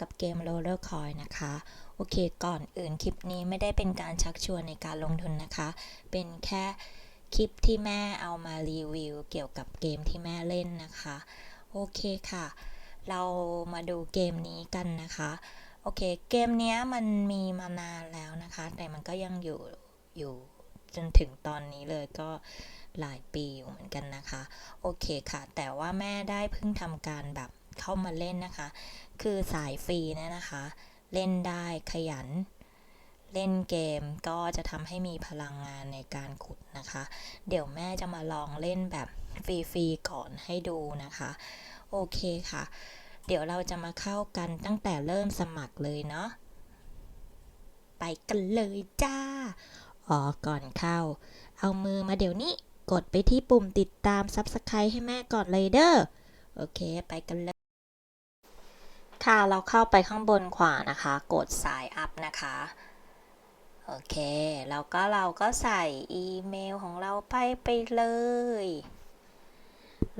กับเกม Roller Coin นะคะ โอเค ก่อนอื่นคลิปนี้ไม่ได้เป็นการชักชวนในการลงทุนนะคะ เป็นแค่คลิปที่แม่เอามารีวิวเกี่ยวกับเกมที่แม่เล่นนะคะ โอเคค่ะ เรามาดูเกมนี้กันนะคะ โอเค เกมนี้มันมีมานานแล้วนะคะ แต่มันก็ยังอยู่อยู่จนถึงตอนนี้เลยก็หลายปีอยู่เหมือนกันนะคะ โอเคค่ะ แต่ว่าแม่ได้เพิ่งทำการแบบ เข้ามาเล่นนะคะ คือสายฟรีนี่ยนะคะ เล่นได้ขยัน เล่นเกมก็จะทำให้มีพลังงานในการขุดนะคะ เดี๋ยวแม่จะมาลองเล่นแบบฟรีๆก่อนให้ดูนะคะ โอเคค่ะ เดี๋ยวเราจะมาเข้ากันตั้งแต่เริ่มสมัครเลยเนาะไปกันเลยจ้า อ๋อ ก่อนเข้า เอามือมาเดี๋ยวนี้ กดไปที่ปุ่มติดตาม Subscribe ให้แม่ก่อนเลยเด้อ โอเค ไปกันเลย ค่ะเราเข้าไปข้างบนขวานะคะ กดสายอัพนะคะ โอเค แล้วก็เราก็ใส่อีเมลของเราไปไปเลย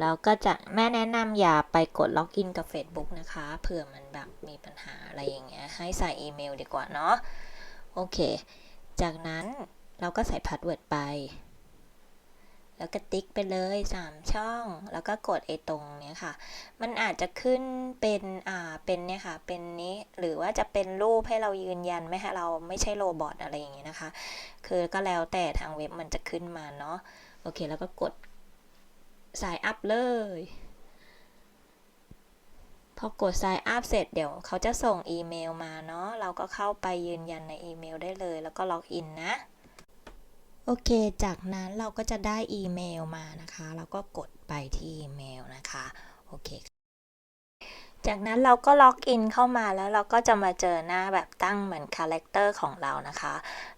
แล้วก็จะแม่แนะนำอย่าไปกดล็อกอินกับ Facebook นะคะเผื่อมันแบบมีปัญหาอะไรอย่างเงี้ยให้ใส่อีเมลดีกว่าเนาะโอเค จากนั้นเราก็ใส่พาสเวิร์ดไป แล้วก็ติ๊กไปเลย 3 ช่อง แล้วก็กดไอ้ตรงเนี้ยค่ะ มันอาจจะขึ้นเป็นอ่าเป็นเนี่ยค่ะ เป็นนี้หรือว่าจะเป็นรูปให้เรายืนยันไม่ให้เราไม่ใช่โรบอทอะไรอย่างเงี้ยนะคะ คือก็แล้วแต่ทางเว็บมันจะขึ้นมาเนาะโอเค แล้วก็กดสายอัพเลย พอกด sign up เสร็จเดี๋ยวเขาจะส่งอีเมลมาเนาะเราก็เข้าไปยืนยันในอีเมลได้เลย แล้วก็ล็อกอินนะ โอเค จากนั้นเราก็จะได้อีเมลมานะคะเราก็กดไปที่อีเมลนะคะ โอเค จากนั้นเราก็ล็อกอินเข้ามาแล้วเราก็จะมาเจอหน้าแบบตั้งเหมือนคาแรคเตอร์ของเรานะคะ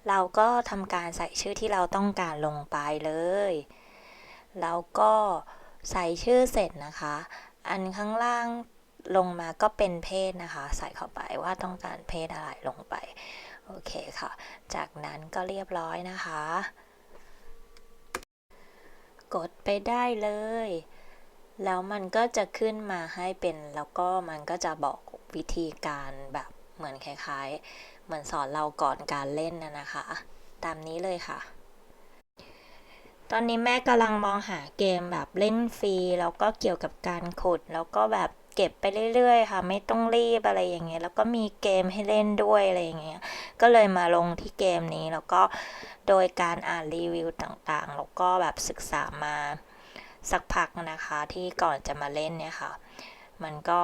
เราก็ทำการใส่ชื่อที่เราต้องการลงไปเลย แล้วก็ใส่ชื่อเสร็จนะคะ อันข้างล่างลงมาก็เป็นเพศนะคะ ใส่เข้าไปว่าต้องการเพศอะไรลงไป โอเคค่ะ จากนั้นก็เรียบร้อยนะคะ กดไปได้เลย แล้วมันก็จะขึ้นมาให้เป็น แล้วก็มันก็จะบอกวิธีการแบบเหมือนคล้ายๆ เหมือนสอนเราก่อนการเล่นนะนะคะ ตามนี้เลยค่ะ ตอนนี้แม่กำลังมองหาเกมแบบเล่นฟรี แล้วก็เกี่ยวกับการขุด แล้วก็แบบ เก็บไปเรื่อยๆ ค่ะ ไม่ต้องรีบอะไรอย่างเงี้ยแล้วก็มีเกมให้เล่นด้วยอะไรอย่างเงี้ยก็เลยมาลงที่เกมนี้แล้วก็โดยการอ่านรีวิวต่างๆ แล้วก็แบบศึกษามาสักพักนะคะที่ก่อนจะมาเล่นเนี่ยค่ะ มันก็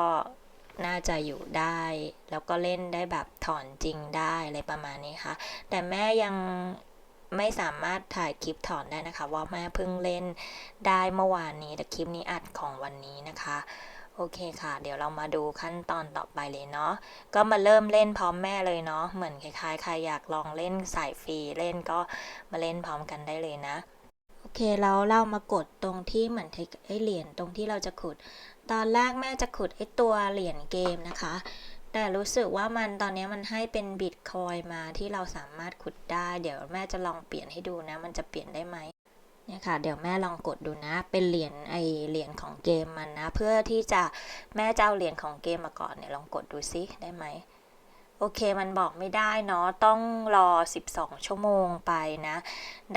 น่าจะอยู่ได้ แล้วก็เล่นได้แบบถอนจริงได้อะไรประมาณนี้ค่ะ แต่แม่ยังไม่สามารถถ่ายคลิปถอนได้นะคะ ว่าแม่เพิ่งเล่นได้เมื่อวานนี้แต่คลิปนี้อัดของวันนี้นะคะ โอเคค่ะ เดี๋ยวเรามาดูขั้นตอนต่อไปเลยเนาะ ก็มาเริ่มเล่นพร้อมแม่เลยเนาะ เหมือนคล้ายๆใครอยากลองเล่นสายฟรีเล่นก็มาเล่นพร้อมกันได้เลยนะ โอเคแล้วเรามากดตรงที่เหมือนไอ้เหรียญตรงที่เราจะขุด ตอนแรกแม่จะขุดไอ้ตัวเหรียญเกมนะคะ แต่รู้สึกว่ามันตอนนี้มันให้เป็นบิตคอยมาที่เราสามารถขุดได้ เดี๋ยวแม่จะลองเปลี่ยนให้ดูนะ มันจะเปลี่ยนได้ไหม เนี่ยค่ะเดี๋ยวแม่ลองกดดูนะ เป็นเหรียญไอเหรียญของเกมมันนะ เพื่อที่จะแม่จะเอาเหรียญของเกมมาก่อนเนี่ยลองกดดูซิได้ไหมโอเคมันบอกไม่ได้เนาะต้องรอ 12 ชั่วโมงไปนะ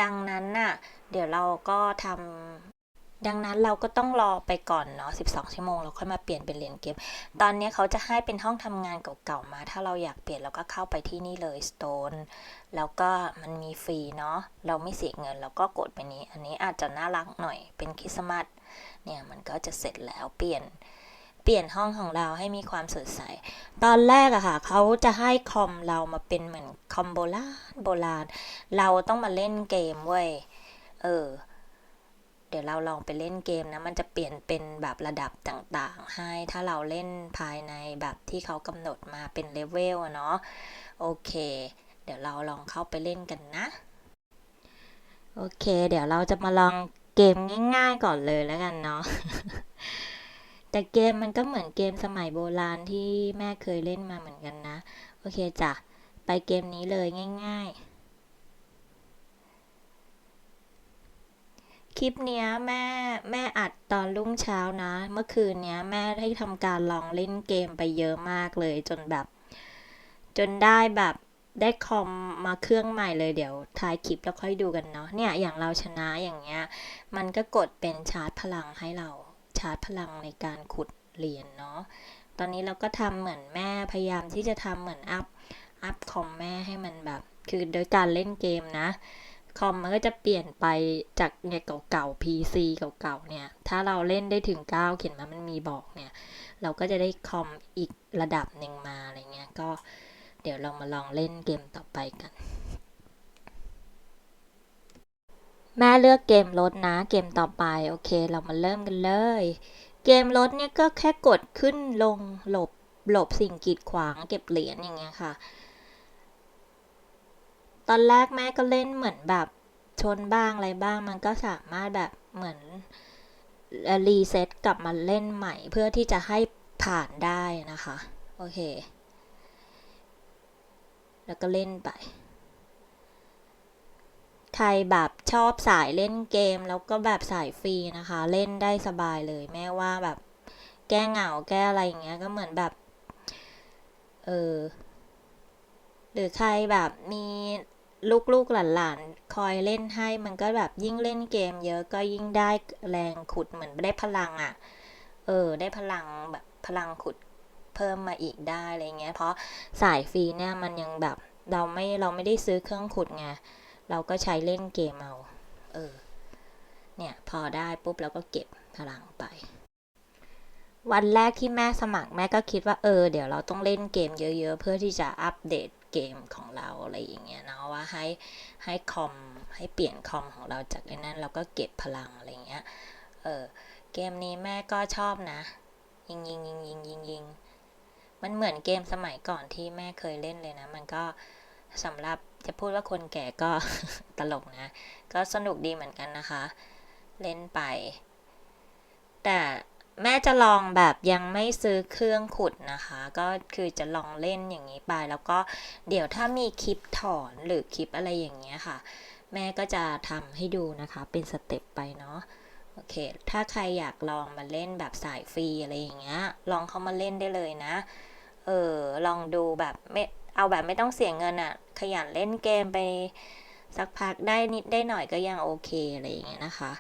ดังนั้นน่ะ เดี๋ยวเราก็ทำ ดังนั้นเราก็ต้องรอไปก่อนเนาะ 12 ชั่วโมงเราค่อยมาเปลี่ยนเป็นเหรียญเกมตอนนี้เขาจะให้เป็นห้องทำงานเก่าๆมา ถ้าเราอยากเปลี่ยนเราก็เข้าไปที่นี่เลย Stone แล้วก็มันมีฟรีเนาะ เราไม่เสียเงินเราก็กดไปนี้ อันนี้อาจจะน่ารักหน่อย เป็นคริสต์มาส เนี่ยมันก็จะเสร็จแล้วเปลี่ยน เปลี่ยนห้องของเราให้มีความสดใส ตอนแรกอะค่ะเขาจะให้คอมเรามาเป็นเหมือนคอมโบราณโบราณ เราต้องมาเล่นเกมเว้ย เออ เดี๋ยวเราลองไปเล่นเกมนะ มันจะเปลี่ยนเป็นแบบระดับต่างๆ ให้ ถ้าเราเล่นภายในแบบที่เขากำหนดมาเป็นเลเวลอะเนาะ โอเค เดี๋ยวเราลองเข้าไปเล่นกันนะ โอเค เดี๋ยวเราจะมาลองเกมง่ายๆก่อนเลยแล้วกันเนาะ แต่เกมมันก็เหมือนเกมสมัยโบราณที่แม่เคยเล่นมาเหมือนกันนะ โอเคจ้ะ ไปเกมนี้เลยง่าย ๆ คลิปเนี้ยแม่แม่อัดตอนรุ่งเช้านะ เมื่อคืนเนี้ยแม่ได้ทำการลองเล่นเกมไปเยอะมากเลย จนแบบ จนได้แบบได้คอมมาเครื่องใหม่เลยเดี๋ยวท้ายคลิปแล้วค่อยดูกันเนาะเนี่ยอย่างเราชนะอย่างเงี้ย มันก็กดเป็นชาร์จพลังให้เราชาร์จพลังในการขุดเหรียญเนาะตอนนี้เราก็ทำเหมือนแม่พยายามที่จะทำเหมือนอัพอัพคอมแม่ให้มันแบบ คือโดยการเล่นเกมนะ คอมมันก็จะเปลี่ยนไปจากเนี่ยเก่าๆ PC เก่าๆ เนี่ย ถ้าเราเล่นได้ถึง 9 เขียนมามันมีบอกเนี่ย เราก็จะได้คอมอีกระดับหนึ่งมาอะไรเงี้ย ก็เดี๋ยวเรามาลองเล่นเกมต่อไปกัน แม่เลือกเกมรถนะ เกมต่อไป โอเค เรามาเริ่มกันเลย เกมรถเนี่ยก็แค่กดขึ้นลงหลบหลบสิ่งกีดขวางเก็บเหรียญอย่างเงี้ยค่ะ ตอนแรกแม่ก็เล่นเหมือนแบบชนบ้างอะไรบ้างมันก็สามารถแบบเหมือนรีเซ็ตกลับมาเล่นใหม่เพื่อที่จะให้ผ่านได้นะคะ โอเค แล้วก็เล่นไป ใครแบบชอบสายเล่นเกมแล้วก็แบบสายฟรีนะคะ เล่นได้สบายเลย แม่ว่าแบบแก้เหงาแก้อะไรอย่างเงี้ยก็เหมือนแบบ เออ หรือใครแบบมี ลูกๆหลานๆคอยเล่นให้มันก็แบบยิ่งเล่นเกม เยอะก็ยิ่งได้แรงขุดเหมือนได้พลังอะ่ะ เออ ได้พลังแบบพลังขุดเพิ่มมาอีกได้อะไรเงี้ย เพราะสายฟรีเนี่ยมันยังแบบเราไม่เราไม่ได้ซื้อเครื่องขุดไงเราก็ใช้เล่นเกมเอา เออ เนี่ยพอได้ปุ๊บเราก็เก็บพลังไป วันแรกที่แม่สมัครแม่ก็คิดว่าเออ เดี๋ยวเราต้องเล่นเกมเยอะ ๆ เพื่อที่จะอัปเดต เกมของเราอะไรอย่างเงี้ยเนาะว่าให้ให้คอมให้เปลี่ยนคอมของเราจากนั้นเราก็เก็บพลังอะไรเงี้ยเออเกมนี้แม่ก็ชอบนะ ยิงยิงยิงยิงยิงยิงมันเหมือนเกมสมัยก่อนที่แม่เคยเล่นเลยนะ มันก็สำหรับจะพูดว่าคนแก่ก็ตลกนะ ก็สนุกดีเหมือนกันนะคะ เล่นไป แต่ แม่จะลองแบบยังไม่ซื้อเครื่องขุดนะคะ ก็คือจะลองเล่นอย่างนี้ไป แล้วก็เดี๋ยวถ้ามีคลิปถอนหรือคลิปอะไรอย่างเงี้ยค่ะ แม่ก็จะทำให้ดูนะคะเป็นสเต็ปไปเนาะโอเค ถ้าใครอยากลองมาเล่นแบบสายฟรีอะไรอย่างเงี้ย ลองเข้ามาเล่นได้เลยนะ เออ ลองดูแบบไม่ เอาแบบไม่ต้องเสียเงินอะ่ะ ขยันเล่นเกมไปสักพักได้นิดได้หน่อยก็ยังโอเคอะไรอย่างเงี้ยนะคะ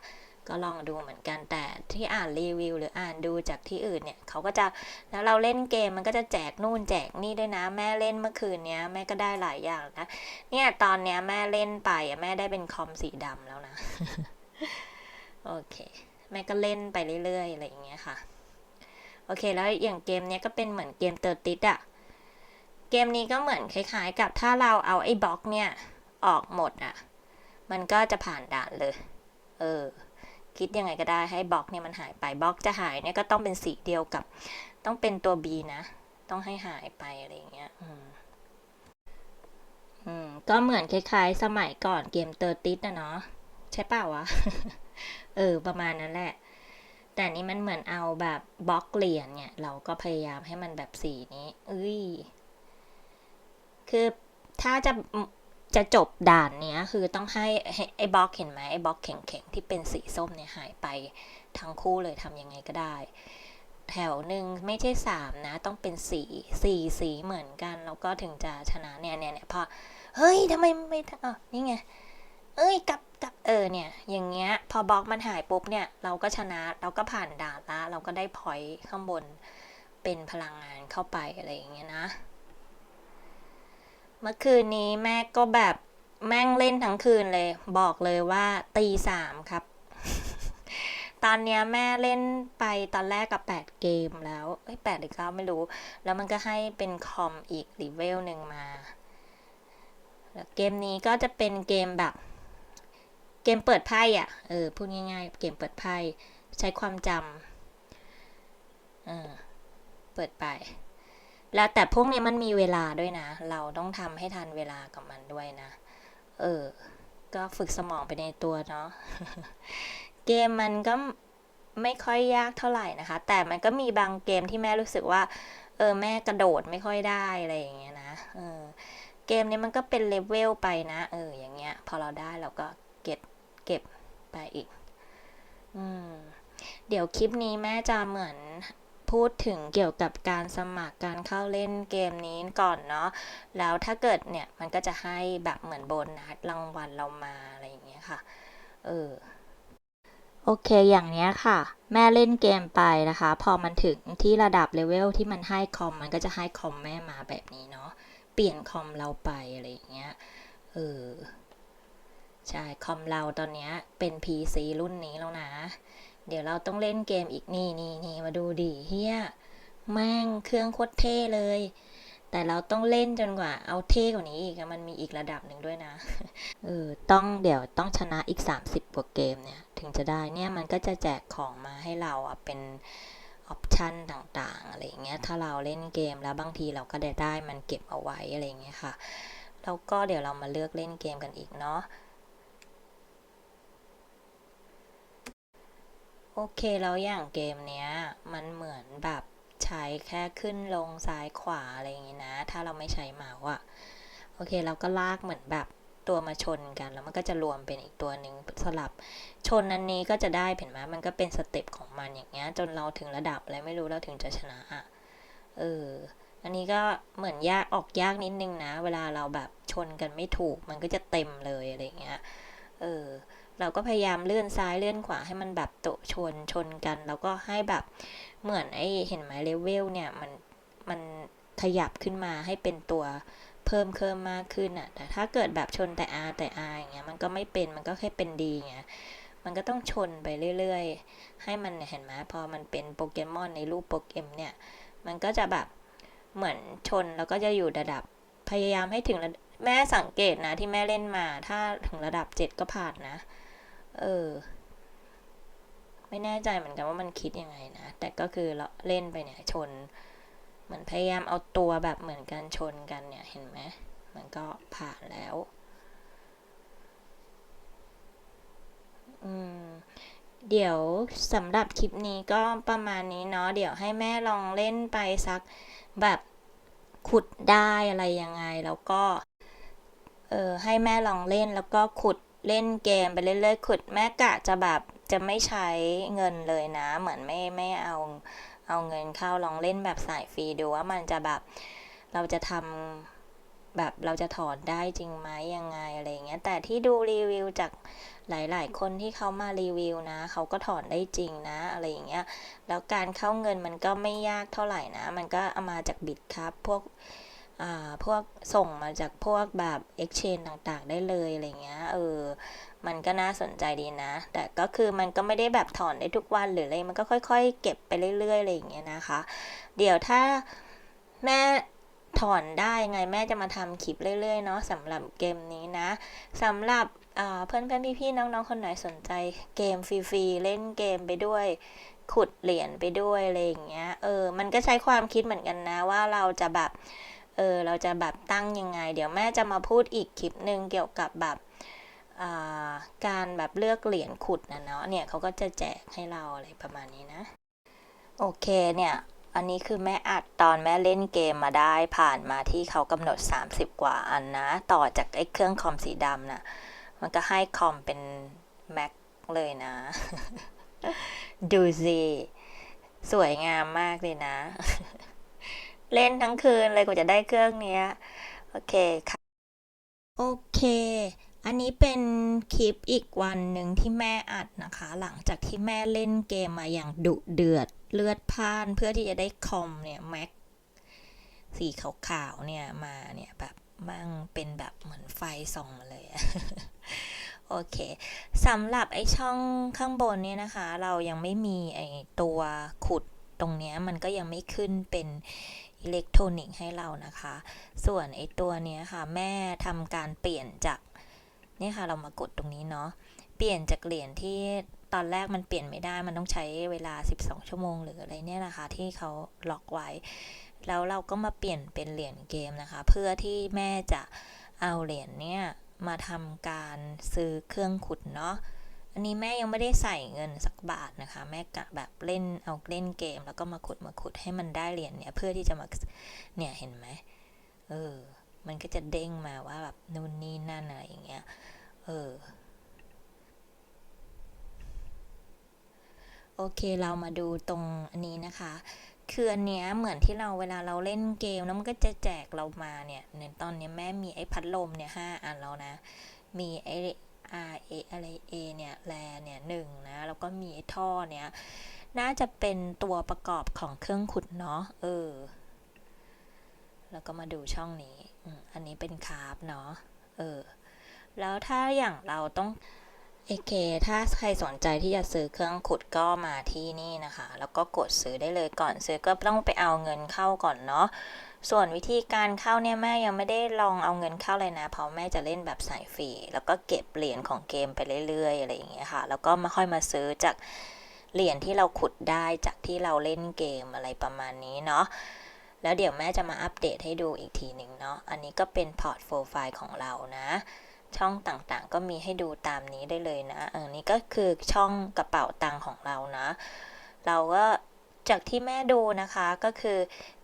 ก็ลองดูเหมือนกันแต่ที่อ่านรีวิวหรืออ่านดูจากที่อื่นเนี่ยเขาก็จะแล้วเราเล่นเกมมันก็จะแจกนู่นแจกนี่ด้วยนะ แม่เล่นเมื่อคืนเนี้ยแม่ก็ได้หลายอย่างนะเนี่ยตอนเนี้ยแม่เล่นไปแม่ได้เป็นคอมสีดำแล้วนะโอเคแม่ก็เล่นไปเรื่อยๆอะไรอย่างเงี้ยค่ะโอเคแล้วอย่างเกมเนี้ยก็เป็นเหมือนเกมเตอร์ติดอะเกมนี้ก็เหมือนคล้ายๆ กับถ้าเราเอาไอ้บล็อกเนี่ยออกหมดอะมันก็จะผ่านด่านเลย เออ คิดยังไงก็ได้ให้บล็อกเนี่ยมันหายไปบล็อกจะหายเนี่ยก็ต้องเป็นสีเดียวกับ ต้องเป็นตัว B นะ ต้องให้หายไปอะไรอย่างเงี้ยอืมอืมก็เหมือนคล้ายๆ สมัยก่อนเกมเตอร์ติสนะเนาะใช่เปล่าวะ เออ ประมาณนั้นแหละ แต่นี่มันเหมือนเอาแบบบล็อกเหรียญเนี่ย เราก็พยายามให้มันแบบสีนี้เอ้ยคือถ้าจะ จะจบด่านเนี้ยคือต้องให้ไอ้บล็อกเห็นไหมไอ้บล็อกแข็งๆที่เป็นสีส้มเนี่ยหายไปทั้งคู่เลยทำยังไงก็ได้ แถวหนึ่งไม่ใช่สามนะ ต้องเป็นสีสี่สีเหมือนกัน แล้วก็ถึงจะชนะเนี่ยเนี่ยเนี่ยพอเฮ้ยทำไมไม่อะนี่ไงเอ้ยกลับกลับเออเนี่ยอย่างเงี้ยพอบล็อกมันหายปุ๊บเนี่ยเราก็ชนะเราก็ผ่านด่านละเราก็ได้พอยต์ข้างบนเป็นพลังงานเข้าไปอะไรอย่างเงี้ยนะ เมื่อคืนนี้แม่ก็แบบแม่งเล่นทั้งคืนเลย บอกเลยว่าตีสามครับ ตอนเนี้ยแม่เล่นไปตอนแรกกับแปดเกมแล้วเอ้ยแปดหรือเก้าไม่รู้ แล้วมันก็ให้เป็นคอมอีกรีเวลหนึ่งมาแล้วเกมนี้ก็จะเป็นเกมแบบ เกมเปิดไพ่อะเออพูดง่ายๆ เกมเปิดไพ่ใช้ความจำเออเปิดไป แล้วแต่พวกนี้มันมีเวลาด้วยนะ เราต้องทำให้ทันเวลากับมันด้วยนะ เออ ก็ฝึกสมองไปในตัวเนาะ เกมมันก็ไม่ค่อยยากเท่าไหร่นะคะ แต่มันก็มีบางเกมที่แม่รู้สึกว่า เออ แม่กระโดดไม่ค่อยได้อะไรอย่างเงี้ยนะเออเกมนี้มันก็เป็นเลเวลไปนะ เออ อย่างเงี้ย พอเราได้เราก็เก็บ เก็บไปอีก อืม เดี๋ยวคลิปนี้แม่จะเหมือน พูดถึงเกี่ยวกับการสมัครการเข้าเล่นเกมนี้ก่อนเนาะแล้วถ้าเกิดเนี่ยมันก็จะให้แบบเหมือนโบนัสรางวัลเรามาอะไรอย่างเงี้ยค่ะเออโอเค อย่างเนี้ยค่ะ แม่เล่นเกมไปนะคะ พอมันถึงที่ระดับเลเวลที่มันให้คอม มันก็จะให้คอมแม่มาแบบนี้เนาะ เปลี่ยนคอมเราไปอะไรอย่างเงี้ย เออ ใช่ คอมเราตอนเนี้ยเป็น PC รุ่นนี้แล้วนะ เดี๋ยวเราต้องเล่นเกมอีกนี่นี่นี่มาดูดิเฮียแม่งเครื่องโคตรเท่เลย แต่เราต้องเล่นจนกว่าเอาเท่กว่านี้อีกอะมันมีอีกระดับหนึ่งด้วยนะเออต้องเดี๋ยวต้องชนะอีก 30กว่าเกมเนี่ยถึงจะได้เนี่ยมันก็จะแจกของมาให้เราอะเป็นออปชันต่างๆอะไรอย่างเงี้ยถ้าเราเล่นเกมแล้วบางทีเราก็ได้ได้มันเก็บเอาไว้อะไรอย่างเงี้ยค่ะแล้วก็เดี๋ยวเรามาเลือกเล่นเกมกันอีกเนาะ โอเคแล้วอย่างเกมเนี้ย มันเหมือนแบบใช้แค่ขึ้นลงซ้ายขวาอะไรอย่างงี้นะ ถ้าเราไม่ใช้เมาส์อะโอเคเราก็ลากเหมือนแบบตัวมาชนกัน แล้วมันก็จะรวมเป็นอีกตัวหนึ่งสลับ ชนอันนี้ก็จะได้เห็นไหมมันก็เป็นสเต็ปของมันอย่างเงี้ย จนเราถึงระดับอะไรไม่รู้เราถึงจะชนะอะเอออันนี้ก็เหมือนยากออกยากนิดนึงนะ เวลาเราแบบชนกันไม่ถูก มันก็จะเต็มเลยอะไรอย่างเงี้ยเออ เราก็พยายามเลื่อนซ้ายเลื่อนขวาให้มันแบบโตชนชนกัน แล้วก็ให้แบบเหมือนไอ้เห็นไหมเลเวลเนี่ยมันมันขยับขึ้นมาให้เป็นตัวเพิ่มเพิ่มมากขึ้นอะแต่ถ้าเกิดแบบชนแต่ R แต่ R อย่างเงี้ยมันก็ไม่เป็นมันก็แค่เป็นดีไงมันก็ต้องชนไปเรื่อยๆ ให้มันเห็นไหมพอมันเป็นโปเกมอนในรูปโปเกมเนี่ย มันก็จะแบบเหมือนชนแล้วก็จะอยู่ระดับพยายามให้ถึงระดับแม่สังเกตนะที่แม่เล่นมา ถ้าถึงระดับเจ็ดก็ผ่านนะ เออ ไม่แน่ใจเหมือนกันว่ามันคิดยังไงนะ แต่ก็คือเราเล่นไปเนี่ยชนเหมือนพยายามเอาตัวแบบเหมือนกันชนกันเนี่ยเห็นไหม มันก็ผ่านแล้ว อืมเดี๋ยวสำหรับคลิปนี้ก็ประมาณนี้เนาะเดี๋ยวให้แม่ลองเล่นไปสักแบบขุดได้อะไรยังไง แล้วก็ เออให้แม่ลองเล่นแล้วก็ขุด เล่นเกมไปเรื่อยๆขุดแม่กะจะแบบจะไม่ใช้เงินเลยนะ เหมือนไม่ไม่เอาเอาเงินเข้าลองเล่นแบบสายฟรีดูว่ามันจะแบบเราจะทำแบบเราจะถอนได้จริงไหมยังไงอะไรเงี้ยแต่ที่ดูรีวิวจากหลาย ๆ คนที่เขามารีวิวนะเขาก็ถอนได้จริงนะอะไรอย่างเงี้ยแล้วการเข้าเงินมันก็ไม่ยากเท่าไหร่นะ มันก็เอามาจากบิตครับพวก พวกส่งมาจากพวกแบบ exchange ต่างๆ ได้เลยอะไรเงี้ยเออมันก็น่าสนใจดีนะ แต่ก็คือมันก็ไม่ได้แบบถอนได้ทุกวันหรืออะไรมันก็ค่อย ๆ เก็บไปเรื่อยๆอะไรอย่างเงี้ยนะคะ เดี๋ยวถ้าแม่ถอนได้ยังไงแม่จะมาทำคลิปเรื่อยๆเนาะสำหรับเกมนี้นะสำหรับเพื่อนๆพี่ๆน้องๆคนไหนสนใจเกมฟรีๆเล่นเกมไปด้วยขุดเหรียญไปด้วยอะไรอย่างเงี้ยเออมันก็ใช้ความคิดเหมือนกันนะว่าเราจะแบบ เออเราจะแบบตั้งยังไง เดี๋ยวแม่จะมาพูดอีกคลิปหนึ่งเกี่ยวกับแบบการแบบเลือกเหรียญขุดนะเนาะเนี่ยเขาก็จะแจกให้เราอะไรประมาณนี้นะ โอเคเนี่ย อันนี้คือแม่อัดตอนแม่เล่นเกมมาได้ผ่านมาที่เขากำหนด 30 กว่าอันนะ ต่อจากไอ้เครื่องคอมสีดำนะมันก็ให้คอมเป็น Mac เลยนะ ดูสิ สวยงามมากเลยนะ เล่นทั้งคืนเลยกว่าจะได้เครื่องเนี้ย โอเคค่ะ โอเค อันนี้เป็นคลิปอีกวันหนึ่งที่แม่อัดนะคะ หลังจากที่แม่เล่นเกมมาอย่างดุเดือดเลือดพ่านเพื่อที่จะได้คอมเนี่ยแม็กสีขาวๆเนี่ยมาเนี่ยแบบมั่งเป็นแบบเหมือนไฟส่องมาเลยโอเคสำหรับไอช่องข้างบนเนี่ยนะคะ เรายังไม่มีไอตัวขุดตรงเนี้ยมันก็ยังไม่ขึ้นเป็น อิเล็กทรอนิกส์ให้เรานะคะ ส่วนไอตัวนี้ค่ะ แม่ทำการเปลี่ยนจากนี่ค่ะเรามากดตรงนี้เนาะเปลี่ยนจากเหรียญที่ตอนแรกมันเปลี่ยนไม่ได้มันต้องใช้เวลา 12 ชั่วโมงหรืออะไรเนี่ยนะคะ ที่เขาล็อกไว้ แล้วเราก็มาเปลี่ยนเป็นเหรียญเกมนะคะ เพื่อที่แม่จะเอาเหรียญเนี้ยมาทำการซื้อเครื่องขุดเนาะ อันนี้แม่ยังไม่ได้ใส่เงินสักบาทนะคะ แม่กะแบบเล่นเอาเล่นเกม แล้วก็มาขุดมาขุดให้มันได้เหรียญเนี่ยเพื่อที่จะมาเนี่ยเห็นไหมเออ มันก็จะเด้งมาว่าแบบนู่นนี่นั่นอะไรอย่างเงี้ยเออโอเคเรามาดูตรงอันนี้นะคะ คืออันเนี้ยเหมือนที่เราเวลาเราเล่นเกมแล้วมันก็จะแจกเรามาเนี่ยในตอนเนี้ยแม่มีไอ้พัดลมเนี่ยห้าอันแล้วนะ มีไอ้ R A อะไร A เนี่ยแลเนี่ยหนึ่งนะ แล้วก็มีท่อเนี่ย น่าจะเป็นตัวประกอบของเครื่องขุดเนาะเออ แล้วก็มาดูช่องนี้ อันนี้เป็นคาร์บเนาะเออ แล้วถ้าอย่างเราต้อง เอเค ถ้าใครสนใจที่จะซื้อเครื่องขุดก็มาที่นี่นะคะ แล้วก็กดซื้อได้เลยก่อนซื้อก็ต้องไปเอาเงินเข้าก่อนเนาะ ส่วนวิธีการเข้าเนี่ยแม่ยังไม่ได้ลองเอาเงินเข้าเลยนะ เพราะแม่จะเล่นแบบสายฟรี แล้วก็เก็บเหรียญของเกมไปเรื่อยๆอะไรอย่างเงี้ยค่ะ แล้วก็มาค่อยมาซื้อจากเหรียญที่เราขุดได้จากที่เราเล่นเกมอะไรประมาณนี้เนาะ แล้วเดี๋ยวแม่จะมาอัปเดตให้ดูอีกทีหนึ่งเนาะ อันนี้ก็เป็นพอร์ตโฟไฟล์ของเรานะ ช่องต่างๆ ก็มีให้ดูตามนี้ได้เลยนะอันนี้ก็คือช่องกระเป๋าตังค์ของเรานะ เราก็จากที่แม่ดูนะคะก็คือ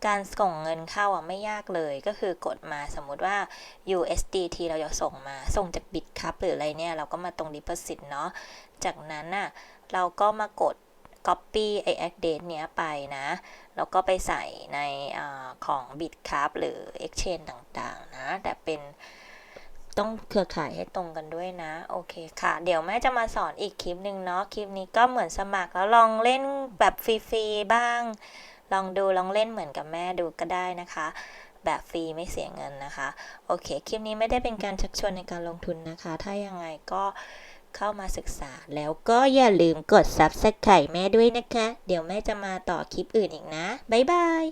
การส่งเงินเข้าอะไม่ยากเลยก็คือกดมาสมมุติว่า USDT เราจะส่งมาส่งจากบิตครับหรืออะไรเนี่ย เราก็มาตรง deposit เนาะจากนั้นน่ะเราก็มากด copy ไอ้ address เนี้ยไปนะ แล้วก็ไปใส่ในอของ Bitcap หรือ Exchange ต่างๆนะ แต่เป็น ต้องเครือข่ายให้ตรงกันด้วยนะ โอเคค่ะ เดี๋ยวแม่จะมาสอนอีกคลิปหนึ่งเนาะคลิปนี้ก็เหมือนสมัครแล้วลองเล่นแบบฟรีๆบ้าง ลองดูลองเล่นเหมือนกับแม่ดูก็ได้นะคะ แบบฟรีไม่เสียเงินนะคะ โอเค คลิปนี้ไม่ได้เป็นการชักชวนในการลงทุนนะคะ ถ้ายังไงก็เข้ามาศึกษาแล้วก็อย่าลืมกด Subscribe แม่ด้วยนะคะ เดี๋ยวแม่จะมาต่อคลิปอื่นอีกนะ บ๊ายบาย